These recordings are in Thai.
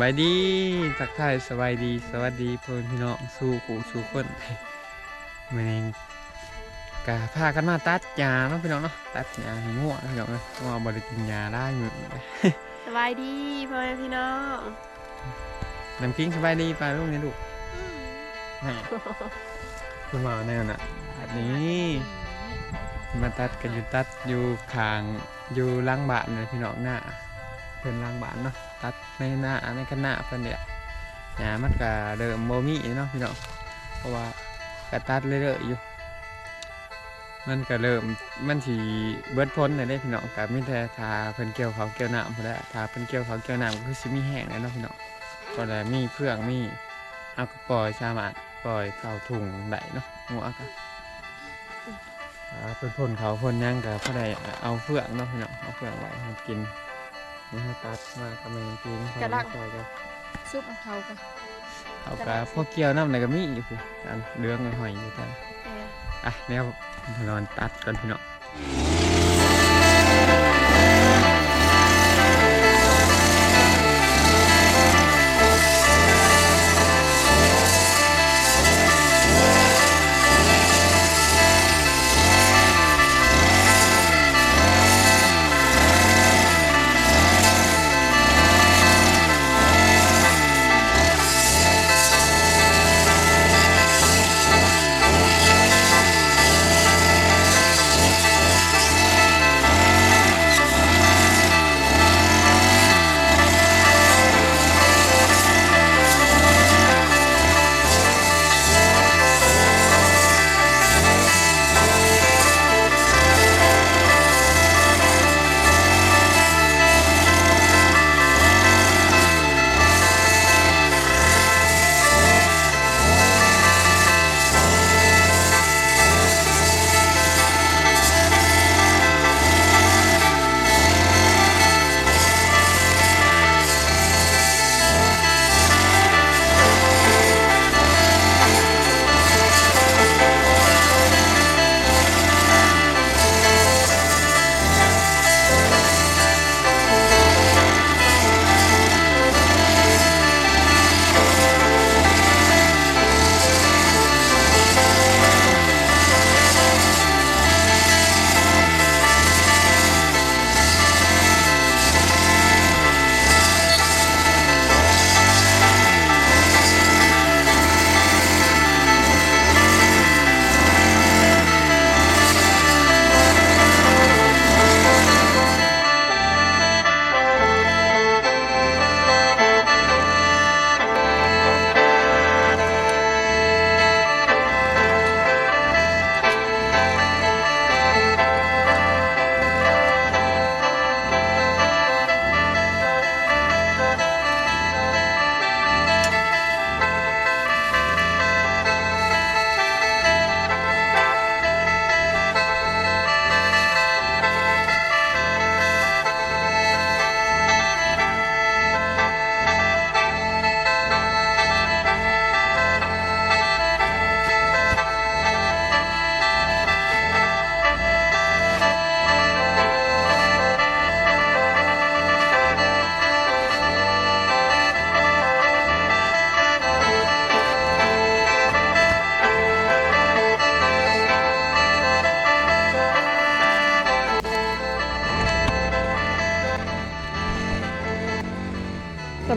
บายดีทักทายสบายดีสวัสดีเพื่อนพี่น้องสู่ขู่สู่คนมื่อนี้กะพากันมาตัดยาเนาะพี่น้องเนาะตัดยาให้ง่วงพี่น้องเนาะเพราะว่าบริกินยาได้มือสบายดีพ่อแม่พี่น้องน้ำกิ้งสบายดีป่าลูกนี่ลูกให้คุณมาแน่น่ะอันนี้มาตัดกันอยู่ตัดอยู่คางอยู่หล่างบ้านเลยพี่น้องหน้า เพิ่นลางบ้านเนาะตัดในหน้าในกันหน้าเพิ่นเนี่ยยามันก็เดิมโมมี่เนาะพี่น้องเพราะว่าก็ตัดเรื่อยๆอยู่ มันก็เริ่มมันสีเบิดพ้นเลยได้พี่น้องกับมิแต่ทาเพิ่นเกี่ยวเขาเกี่ยวน้ำพอแล้วทาเพิ่นเกี่ยวเขาเกี่ยวน้ำก็คือสิมีแห้งแล้วเนาะพี่น้องก็เลยมีเพื่องมีเอาก็ปล่อยสามารถปล่อยเข้าถุงได้เนาะหัวก็อ่าเพิ่นพ่นเขาพ่นหยังก็พอได้เอาเพื่องเนาะพี่น้องเอาเพื่องไว้ให้กิน นี่ให้ตัดมาก็ไม่กินเขาไม่ปล่อยก็ซุปเขากันเอาก็พวกเกี่ยวน้ำไหนก็มีอยู่พี่ตามเรื่องหอยๆอยู่ตามอะเดี๋ยวนอนตัดก่อนพี่น้อง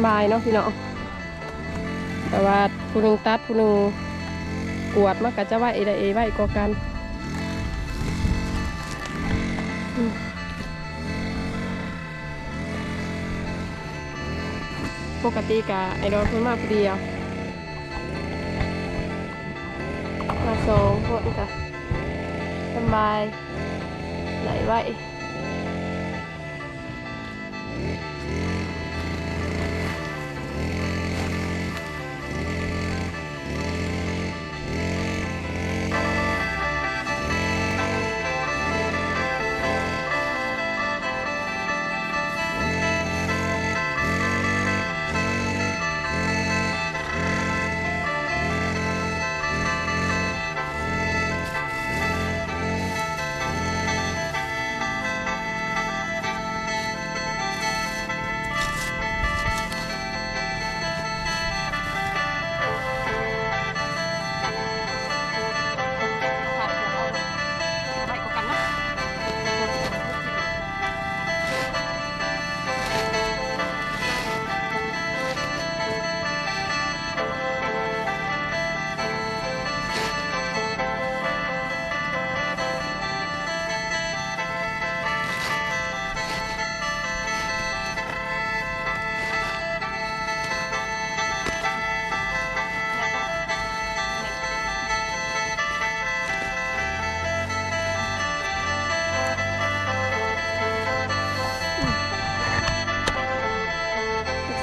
ำบายเนาะพี่น้องแต่ว่าผู้หนึ่งตัดผู้หนึ่งกวดมันก็จะไหวได้เอไหวกว่ากันปกติกะไอดอลเพิ่นมาเดียวมาสองคนกะสบายไหลไหว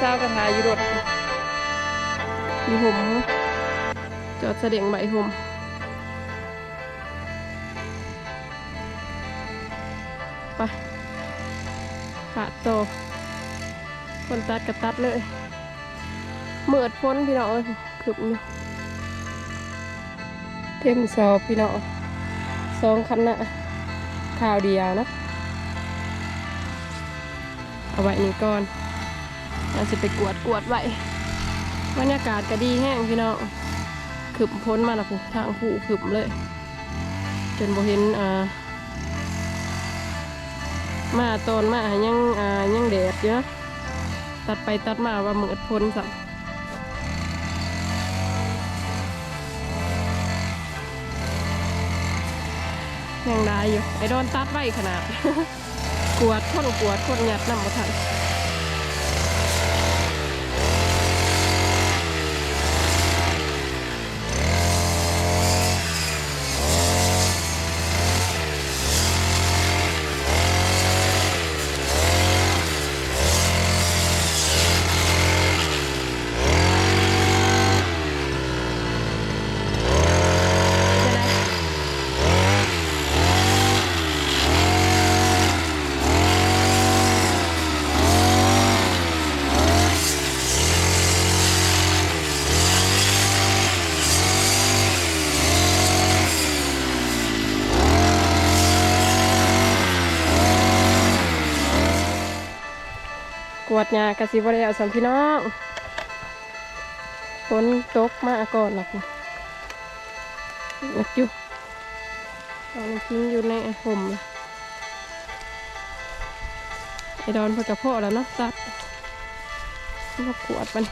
สากระทาอยู่รถอยู่ห่มจอดเสด็จใบห่มไปขาดโตคนตัดก็ตัดเลยเมิดพ้นพี่น้องเอ้ยขึบอยู่เต็มสอบพี่น้องสองคันนะข่าวเดียวนะ เอาไว้นี่ก่อน เราจะไปกวดกวดไว้บรรยากาศก็ดีแห้งพี่น้องขึบพ้นมาและผูทางผู้ขึบเลย จนบเห็นอ่ามาตอนมายังอ่ายังแดดอยู่นะตัดไปตัดมาว่ามืดพ้นสัมยังได้อยู่ไอ้โดนตัดไว้ขนาด กวดคนกวดคนหยัดน้ำมาทัน วดหญ้ากะสิบ่ได้เอาสำพี่น้องฝนตกมาก่อนหรอกนักอยู่ตอนทิ้งอยู่ในห่มไอ้ดอนพอกระเพาะแล้วเนาะตัดมากวดมัน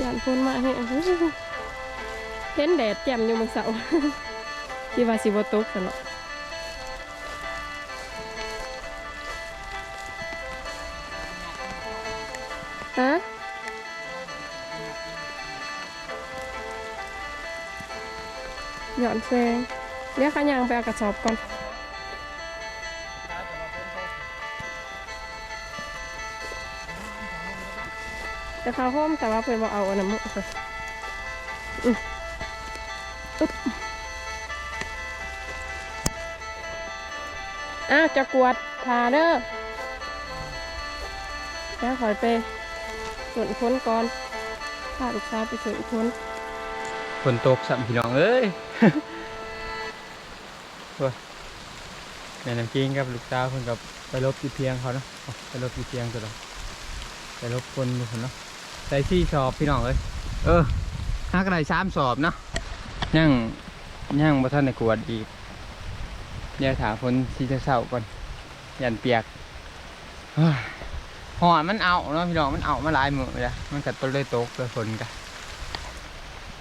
ยานฝนมาให้เห็นแดดแจ่มอยู่มือเสาที่ว่าสิบตกกันเนาะ แซงเรียกขายางไปเอากระสอบก่อนจะเข้าห้อมแต่ว่าเพื่อนบอกเอาอันนั้นมุกไปอืมอุ๊บอ้าวจะกวดทาเด้อแล้วคอยไปส่วนพ้นก่อนพาลูกสาวไปส่วนพ้นฝนตกสัมพี่น้องเอ้ยโอ้ย แม่น้ำกิ้งกับลูกสาวเพิ่นกับไปลบที่เพียงเขาเนาะไปลบที่เพียงตัวเราไปลบคนอยู่คนเนาะใส่ซี่สอบพี่น้องเอ้ยเออห้ากระไรสามสอบเนาะยังยังบ่ทันได้กวดอีกเดี๋ยวถามฝนสีเศร้าก่อนยันเปียกหอนมันเอาเนาะพี่น้องมันเอามาหลายมือเลยมันกัดต้นเลยตกเลยฝนกัน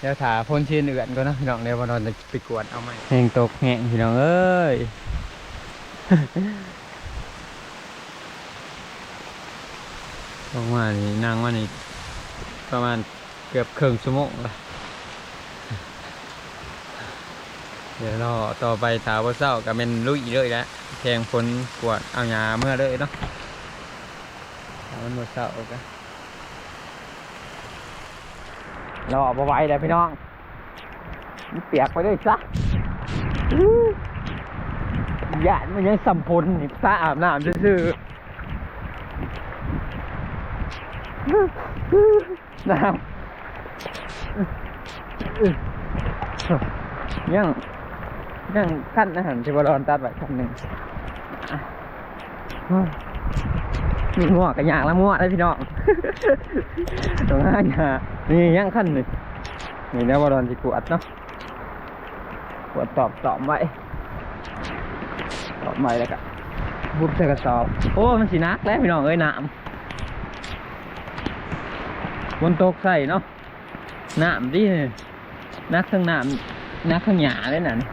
เดี๋ยวถาพ่นชื่นเอื่อนก็นะพี่น้องเดี๋ยววันนอนจะไปกวดเอาไหมแหงตกแหงพี่น้องเอ้ยลงมานี่นั่งมานี่ประมาณเกือบครึ่งชั่วโมงละเดี๋ยวรอต่อไปถาว่าเศร้ากับเป็นลุยเลยแล้วแทงฝนกวดเอาหยาเมื่อเลยเนาะถามันหมดเศร้ากัน รอบ่ไหวเลยพี่น้องมันเปียกไปเลยซะหยาดมันยังสัมพลนี่ซาอาบน้ำซื่อน้ำยังยังขั้นอาหารที่บอลอนตัดไว้ขั้นหนึ่ง อ่มีมั่วกับยางละมั่วเลยพี่น้องตรงหน้าหยานี่ยังขั้นหนึ่นี่แนะว่าโดนจิกวดเนาะกวดตอบตอบไว้ตอบไว้แล้วก็บุบใส่กระสอบ โอ้มันสีนักแล้วพี่น้องเอ้ยน้ำบนตกใส่เนาะน้ำดินักทั้งน้ำนักทั้งหยาเลยน่ะนี่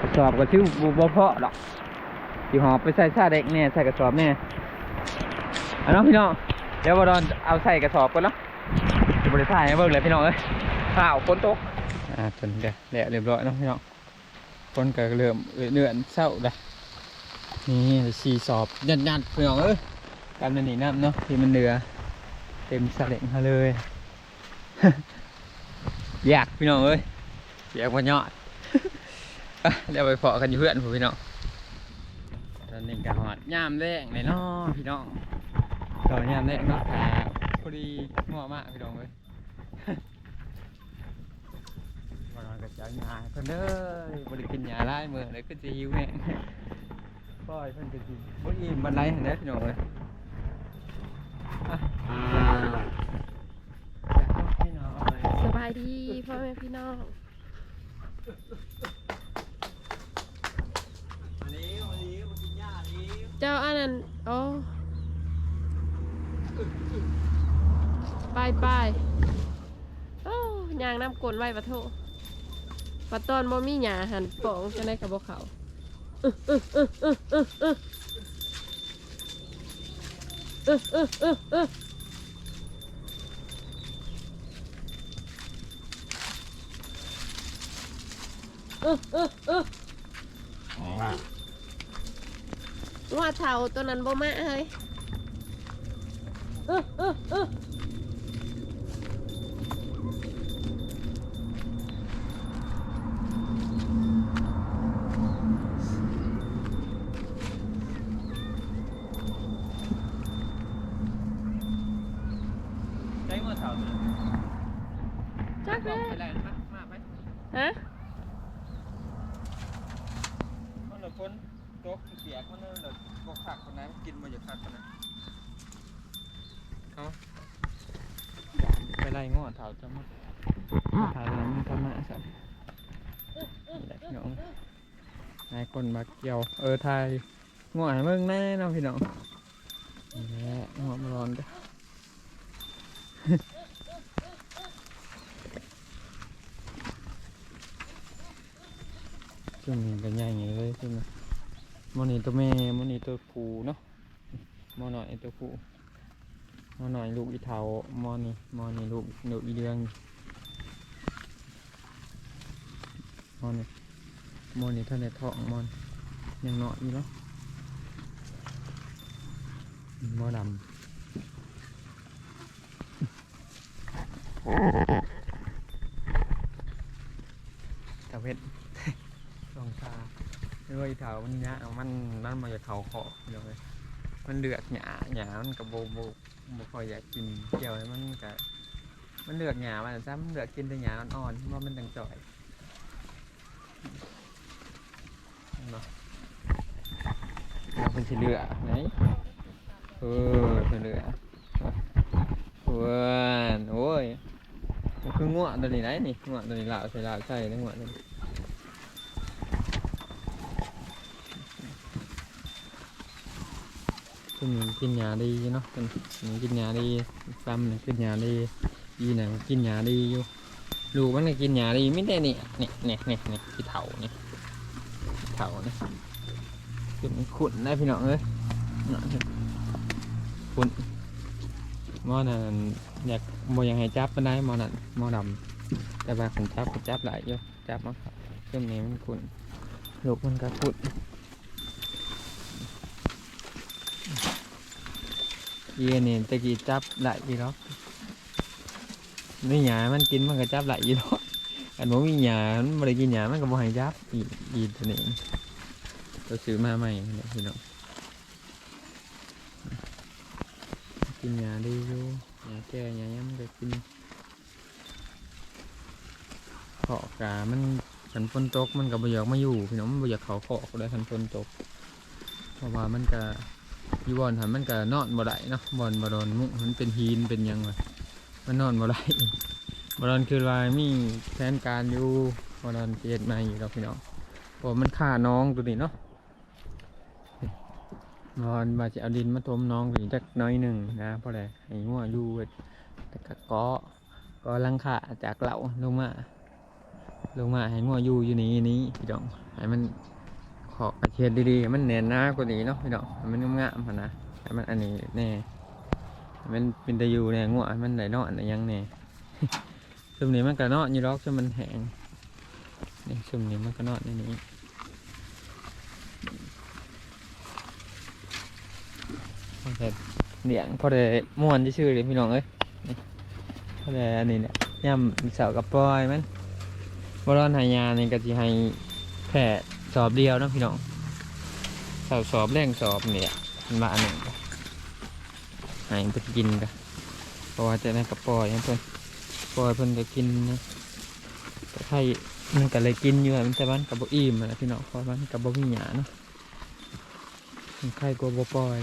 กระสอบก็ชื่อบุบเพาะหรอก ที่หอบไปใส่ซาเด็กเนี่ยใส่กระสอบเนี่ยเอาเนาะพี่น้องเดี๋ยววาดอนเอาใส่กระสอบก่อนเนาะจะบริษัทให้เบิ่งเลยพี่น้องเอ้ยข่าวฝนตกอ่าจนเดี๋ยวแหละเรียบร้อยเนาะพี่น้องฝนก็เริ่มเอื่อนเศร้าละนี่สีสอบยันยันพี่น้องเอ้ยกันมันหนีน้ำเนาะที่มันเหลือเต็มสลิงเขาเลยอยากพี่น้องเอ้ยอยากมายอดอะเดี๋ยวไปเพาะกันอยู่เพื่อนผมพี่น้อง อนนี้ก็หอดยามแรงเลยเนาะพี่น้องตอนยามแรงเนาะแต่พอดีงัวมากพี่น้องเอ้ยมานอนกับเจ้าหญ้าให้เพิ่นเด้อบริกินหญ้าหลายมื้อเลยก็สิหิวแห้งปล่อยเพิ่นก็สิบ่อิ่มบันไดหั่นแหละพี่น้องเอ้ยอะพี่น้องเอ้ยสบายดีพ่อแม่พี่น้อง อันนี้อันนี้มากินหญ้าอันนี้ เจ้าอันนั้นโอ้ไปไปโอ้ยางน้ำกลนไว้ปะโทปะตอนบ่มีหยาหันป่องจะได้กับบ่เขาอึ๊ะอึ๊ะอึ๊ะอึ๊ะอึ๊ะอึ๊ะอึ๊ ว่าเท่าตัวนั้นบ่มาเฮ้ยอึ๊ะอึ๊ะอึ๊ะได้มื้อเช้านี่จักบเลอกยไปแล้วมามาไปฮะมันละคน ตกเปียกมันเลยบ่คักคนนั้นกินบ่อยากคักคนนั้นเอาไปไล่งอเฒ่าจังมั้งเฒ่าแล้วมันทำมาสั่นนี่แหละพี่น้องนายคนมาเกี่ยวเออไทยงอให้เบิ่งแน่เนาะพี่น้องนี่แหละงอมาร้อนเด้อช่วงนี้ก็ใหญ่เลยใช่ไห มมอนี่ตัวแม่มอนี่ตัวผู้เนาะมอหน่อยตัวผู้มอหน่อยลูกอีเทามอนี่มอนี่ลูกลูกอีเดืองมอนี่มอนี่ท่านในท้องมอนยังเนาะอยู่เนาะมอดำตะเพ็ดสองตา เนื้ออีเถามันยะมันมันมาจากเขาขอเดี๋ยวเลยมันเลือกหยาหยามันกับโบโบโบคอยอยากกินเกี่ยวแล้วมันกับมันเลือกหยามันซ้ำเลือกกินแต่หยาอ่อนๆเพราะมันตังจ่อยเนาะเราเป็นสิเลือไหนเออเป็นเลือเว้นโอ้ยมันคือง่วงตัวนี้ไหนนี่ง่วงตัวนี้ลาใส่หล่าใส่แล้วง่วงตัวนี้ คุณกินยาดีอยู่เนาะคุณมันกินยาดีซ้ำเนี่ยกินยาดียีหน่ะกินยาดีอยู่ลูกมันก็กินยาดีไม่ได้นี่นี่นี่นี่นี่ที่เถานี่เถานี่เป็นขุนได้พี่น้องเอ้ยน่ะขุนมอนั่นอยากโมอยากให้จับมันได้มอนั่นมอดำแต่ว่าผมจับก็จับหลายอยู่จับมันครับช่วงนี้มันขุนลูกมันก็ขุน เย็นนี่ตะกี้จับไหลอีหรอกนี่หยามันกินมันก็จับไหลอีหรอกอันบ่มีหยามันบ่ได้กินหยามันก็บ่ให้จับอีอีตัวนี้ตัวซื้อมาใหม่นี่แหละพี่น้องกินหยาดีอยู่หยาแก่หยายังมันก็กินเขอกามันขันฝนตกมันก็บ่อยากมาอยู่พี่น้องมันบ่อยากเขาเขอกเลยขันฝนตกเพราะว่ามันก็ อยู่บอนหันมันก็นอนบ่ได้เนาะบอนบ่โดนมุมันเป็นหินเป็นยังวะมันนอนบ่ได้บ่โดนคือว่ามีแผนการอยู่บ่โดนเฮ็ดมาอยู่ดอกพี่น้องเพราะมันฆ่าน้องตัวนี้เนาะบอนว่าจะเอาดินมาถมน้องตัวนี้จักน้อยหนึ่งนะเพราะอะไรให้งัวอยู่เว้ยแต่ก็เกาะก็ลังคาจากเหล่าลงมา ลงมาให้งัวอยู่อยู่นี่นี้พี่น้องให้มัน ขอกระเทียมดีๆ มันแน่นหน้ากว่านี้เนาะพี่น้องมันงามๆพนนะมันอันนี้แน่มันเป็นตะยูแน่งวมันไหนนอนอะไรยังแน่ซุ่มนี้มันก็นอนอยู่รอกซุมมันแห้งนี่ซุมนี้มันก็นอนในนี้แต่เลี้ยงพอได้ม่วนชื่อเลยพี่น้องเอ้ยพอได้อันนี้เนี่ยย่ำเสากับปล่อยมันบรอนหายานี่ก็สิให้แค่ สอบเดียวนะพี่น้องเสาสอบแรงสอบเนี่ยมันมาอันหนึ่งก็ให้เพิ่นกินกันเพราะว่าจะได้กับปล่อยให้เพิ่นปล่อยเพิ่นก็กินนะแต่ไข่มันก็เลยกินอยู่อะมันแต่มันกับบอิ่มนะพี่น้องเพราะมันกับบ่มีหยาเนาะมันไข่กลัวบ่ปล่อย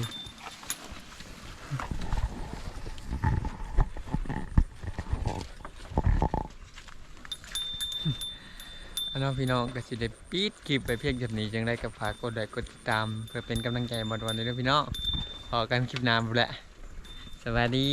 นน้องพี่น้องก็สิได้ปิดคลิปไปเพียงแค่นี้จังได้กับฝากกดไลค์กดติดตาม เพื่อเป็นกำลังใจบอดวันนี้ด้วยพี่น้องพอกันคลิปหน้ำแหละสวัสดี